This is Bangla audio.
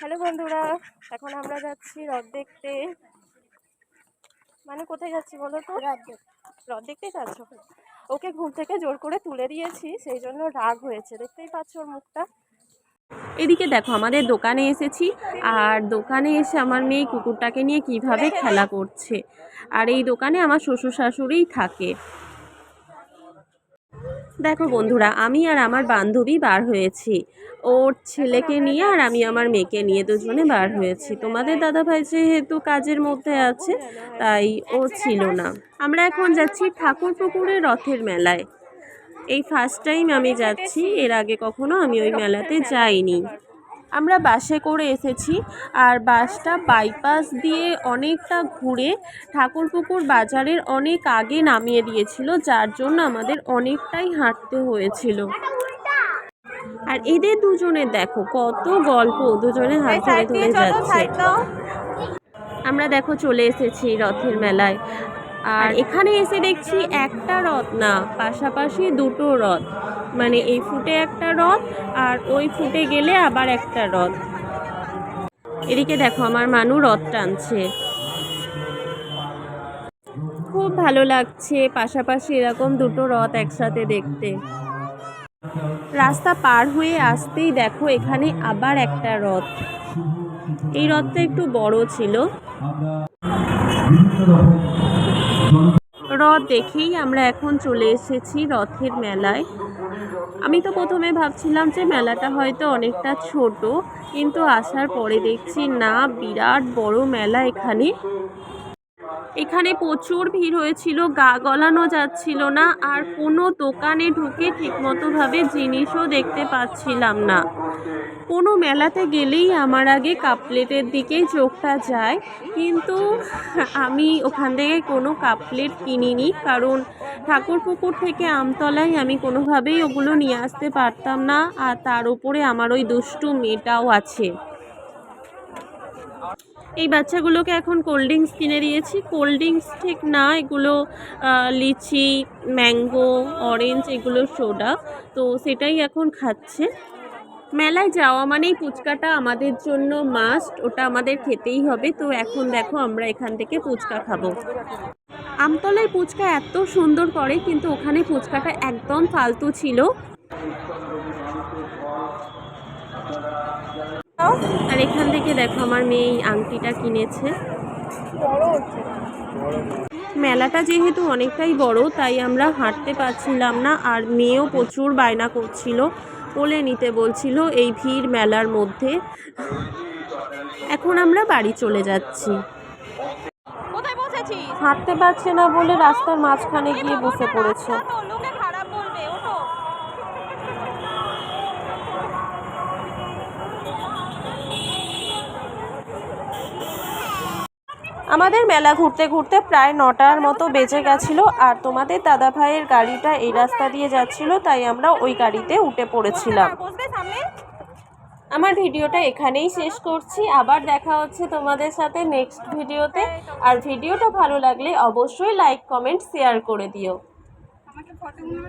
হ্যালো বন্ধুরা এখন আমরা যাচ্ছি হ্রদ দেখতে। মানে কোথায় যাচ্ছি বলো তো? হ্রদ দেখতে। যাচ্ছ ওকে ঘুম থেকে জোর করে তুলে দিয়েছি সেই জন্য রাগ হয়েছে দেখতেই পাচ্ছ ওর মুখটা। এদিকে দেখো আমাদের দোকানে এসেছি আর দোকানে এসে আমার মেয়ে কুকুরটাকে নিয়ে কীভাবে খেলা করছে। আর এই দোকানে আমার শ্বশুর শাশুড়িই থাকে। দেখো বন্ধুরা, আমি আর আমার বান্ধবী বার হয়েছি। ওর ছেলেকে নিয়ে আর আমি আমার মেয়েকে নিয়ে দুজনে বার হয়েছি। তোমাদের দাদা ভাই যেহেতু কাজের মধ্যে আছে, তাই ও ছিল না। আমরা এখন যাচ্ছি ঠাকুর পুকুরে রথের মেলায়। এই ফার্স্ট টাইম আমি যাচ্ছি, এর আগে কখনো আমি ওই মেলাতে যাইনি। আমরা বাসে করে এসেছি আর বাসটা বাইপাস দিয়ে অনেকটা ঘুরে ঠাকুরপুকুর বাজারের অনেক আগে নামিয়ে দিয়েছিল যার জন্য আমাদের অনেকটাই হাঁটতে হয়েছিল। আর এদের দুজনে দেখো কত গল্প দুজনে হাত ধরে ধরে যাচ্ছে। আমরা দেখো চলে এসেছি রথের মেলায়। আর এখানে এসে দেখছি একটা রথ না, পাশাপাশি দুটো রথ। মানে এই ফুটে একটা রথ আর ওই ফুটে গেলে আবার একটা রথ। এদিকে দেখো আমার মানু রথ টানছে। খুব ভালো লাগছে, পাশাপাশি এরকম দুটো রথ একসাথে দেখতে। রাস্তা পার হয়ে আসতেই দেখো এখানে আবার একটা রথ। এই রথটা একটু বড় ছিল। রথ দেখেই আমরা এখন চলে এসেছি রথের মেলায়। আমি তো প্রথমে ভাবছিলাম যে মেলাটা হয়তো অনেকটা ছোট, কিন্তু আসার পরে দেখছি না, বিরাট বড় মেলা এখানে। এখানে প্রচুর ভিড় হয়েছিল, গা গলানো যাচ্ছিল না, আর কোনো দোকানে ঢুকে ঠিকমতোভাবে জিনিসও দেখতে পাচ্ছিলাম না। কোনো মেলাতে গেলেই আমার আগে কাপ প্লেটের দিকেই চোখটা যায়, কিন্তু আমি ওখান থেকে কোনো কাপ প্লেট কিনিনি, কারণ ঠাকুর পুকুর থেকে আমতলায় আমি কোনোভাবেই ওগুলো নিয়ে আসতে পারতাম না, আর তার উপরে আমার ওই দুষ্টু মেয়েটাও আছে। এই বাচ্চাগুলোকে এখন কোল্ড ড্রিঙ্কস কিনে দিয়েছি। কোল্ড ড্রিঙ্কস ঠিক না, এগুলো লিচি ম্যাঙ্গো অরেঞ্জ এগুলো সোডা তো সেটাই এখন খাচ্ছে। মেলায় যাওয়া মানেই ফুচকাটা আমাদের জন্য মাস্ট ওটা আমাদের খেতেই হবে। তো এখন দেখো আমরা এখান থেকে ফুচকা খাব। আমতলায় ফুচকা এত সুন্দর করে, কিন্তু ওখানে ফুচকাটা একদম ফালতু ছিল। আর এখান থেকে দেখো আমার মেয়ে এই আংটিটা কিনেছে। মেলাটা যেহেতু অনেকটাই বড় তাই আমরা হাঁটতে পারছিলাম না আর মেয়েও প্রচুর বায়না করছিল কোলে নিতে বলছিল এই ভিড় মেলার মধ্যে। এখন আমরা বাড়ি চলে যাচ্ছি। হাঁটতে পারছে না বলে রাস্তার মাঝখানে গিয়ে বসে পড়েছে। আমাদের মেলা ঘুরতে ঘুরতে প্রায় নটার মতো বেজে গেছিল আর তোমাদের দাদা ভাইয়ের গাড়িটা এই রাস্তা দিয়ে যাচ্ছিল তাই আমরা ওই গাড়িতে উঠে পড়েছিলাম। আমার ভিডিওটা এখানেই শেষ করছি আবার দেখা হচ্ছে তোমাদের সাথে নেক্সট ভিডিওতে। আর ভিডিওটা ভালো লাগলে অবশ্যই লাইক কমেন্ট শেয়ার করে দিও। আমাকে ফটোগুলো